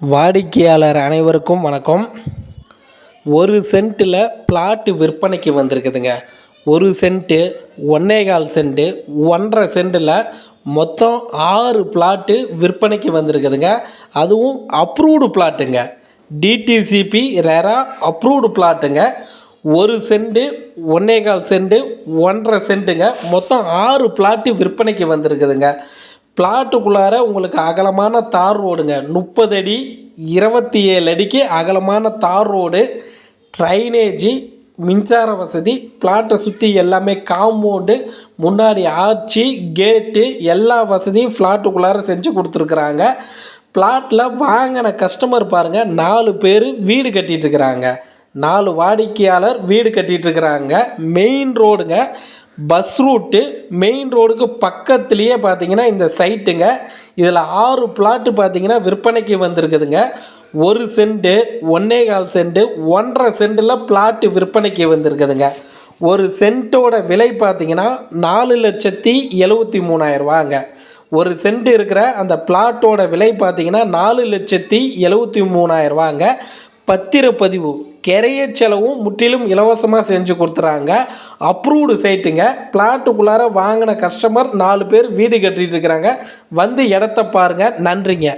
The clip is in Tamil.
வாடிக்கையாளர் அனைவருக்கும் வணக்கம். ஒரு சென்ட்டில் பிளாட்டு விற்பனைக்கு வந்திருக்குதுங்க. ஒரு சென்ட்டு ஒன்னே கால் சென்ட்டு ஒன்றரை சென்ட்டில் மொத்தம் ஆறு பிளாட்டு விற்பனைக்கு வந்திருக்குதுங்க. அதுவும் அப்ரூவ்டு பிளாட்டுங்க டிடிசிபி ரேரா அப்ரூவ்டு பிளாட்டுங்க ஒரு சென்ட்டு ஒன்னே கால் சென்ட்டு ஒன்றரை சென்ட்டுங்க மொத்தம் ஆறு பிளாட்டு விற்பனைக்கு வந்திருக்குதுங்க. பிளாட்டுக்குள்ளார உங்களுக்கு அகலமான தார் ரோடுங்க. முப்பது அடி இருபத்தி ஏழு அடிக்கு அகலமான தார் ரோடு ட்ரைனேஜி மின்சார வசதி பிளாட்டை சுற்றி எல்லாமே காம்பவுண்டு முன்னாடி ஆர்ச்சி கேட்டு எல்லா வசதியும் ஃப்ளாட்டுக்குள்ளார செஞ்சு கொடுத்துருக்குறாங்க. பிளாட்டில் வாங்கின கஸ்டமர் பாருங்கள் நாலு பேர் வீடு கட்டிகிட்ருக்குறாங்க நாலு வாடிக்கையாளர் வீடு கட்டிகிட்ருக்குறாங்க மெயின் ரோடுங்க. பஸ் ரூட்டு மெயின் ரோடுக்கு பக்கத்துலேயே பார்த்தீங்கன்னா இந்த சைட்டுங்க இதில் ஆறு பிளாட்டு பார்த்தீங்கன்னா விற்பனைக்கு வந்திருக்குதுங்க. ஒரு சென்ட்டு ஒன்னே கால் சென்ட்டு ஒன்றரை சென்ட்டில் பிளாட்டு விற்பனைக்கு வந்திருக்குதுங்க. ஒரு சென்ட்டோட விலை பார்த்தீங்கன்னா நாலு லட்சத்தி எழுபத்தி மூணாயிரரூவாங்க ஒரு சென்ட் இருக்கிற அந்த பிளாட்டோட விலை பார்த்தீங்கன்னா நாலு லட்சத்தி எழுபத்தி மூணாயிரரூவாங்க பத்திரப்பதிவு கிரைய செலவும் முற்றிலும் இலவசமாக செஞ்சு கொடுத்துறாங்க. அப்ரூவ்டு சைட்டுங்க பிளாட்டுக்குள்ளார வாங்கின கஸ்டமர் நாலு பேர் வீடு கட்டிட்டு இருக்கிறாங்க. வந்து இடத்த பாருங்கள் நன்றிங்க.